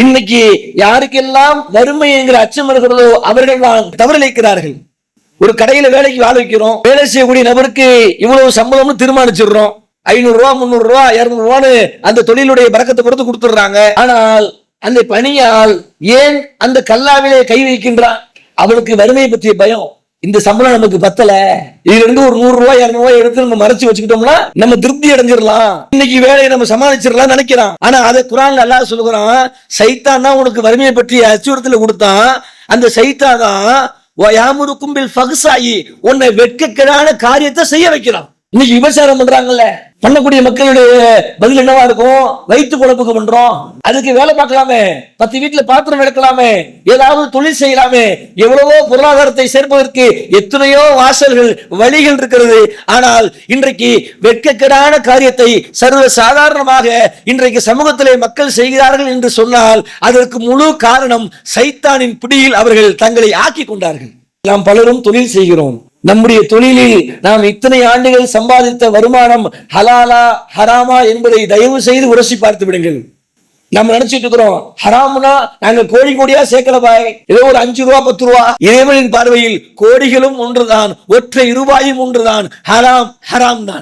இன்னைக்கு யாருக்கெல்லாம் வறுமை என்கிற அச்சம் இருக்கிறதோ அவர்கள் தான் தவறிழைக்கிறார்கள் ஒரு கடையில வேலைக்கு வேலை வைக்கிறோம் வேலை செய்யக்கூடிய நபருக்கு இவ்வளவு சம்பளம்னு தீர்மானிச்சிடுறோம். ஐநூறு ரூபா முந்நூறு ரூபா இருநூறு ரூபான்னு அந்த தொழிலுடைய பறக்கத்தை பொறுத்து கொடுத்துடுறாங்க. ஆனால் அந்த பணியால் ஏன் அந்த கல்லாவிலே கை வைக்கின்றான்? அவனுக்கு வறுமையை பற்றிய பயம். இந்த சம்பளம் நமக்கு பத்தல. இதுல இருந்து ஒரு நூறு ரூபாய் இருநூறு ரூபாய் எடுத்து நம்ம மறைச்சு வச்சுக்கிட்டோம்னா நம்ம திருப்தி அடைஞ்சிடலாம். இன்னைக்கு வேலையை நம்ம சமாளிச்சிடலாம் நினைக்கிறான். ஆனா அதை குரான் நல்லா சொல்லுகிறான் சைத்தான் தான் உனக்கு வறுமையை பற்றிய அச்சுறுத்தல கொடுத்தான். அந்த சைத்தா தான் யாமுரு கும்பில் பகுசாயி உன்னை வெட்கக்கேடான காரியத்தை செய்ய வைக்கிறான். இன்னைக்கு விபச்சாரம் பண்றாங்கல்ல. பண்ணக்கூடிய மக்களுடைய பதில் என்னவா இருக்கும்? வயிற்று குழப்புக்கு பண்றோம். அதுக்கு வேலை பார்க்கலாமே. பத்து வீட்டுல பாத்திரம் எடுக்கலாமே ஏதாவது தொழில் செய்யலாமே. எவ்வளவோ பொருளாதாரத்தை சேர்ப்பதற்கு எத்தனையோ வாசல்கள் வழிகள் இருக்கிறது. ஆனால் இன்றைக்கு வெட்கக்கடான காரியத்தை சர்வ சாதாரணமாக இன்றைக்கு சமூகத்திலே மக்கள் செய்கிறார்கள் என்று சொன்னால் அதற்கு முழு காரணம் சைத்தானின் பிடியில் அவர்கள் தங்களை ஆக்கி கொண்டார்கள். நாம் பலரும் தொழில் செய்கிறோம். நம்முடைய தொழிலில் நாம் இத்தனை ஆண்டுகள் சம்பாதித்த வருமானம் ஹலாலா ஹராமா என்பதை தயவு செய்து உரசி பார்த்து விடுங்கள். நம்ம நினைச்சிட்டு இருக்கிறோம் ஹராம்னா நாங்க கோடி கோடியா சேர்க்கல பாய். ஏதோ ஒரு அஞ்சு ரூபா பத்து ரூபா. இறைவனின் பார்வையில் கோடிகளும் ஒன்றுதான் ஒற்றை ரூபாயும் ஒன்றுதான். ஹராம் ஹராம் தான்.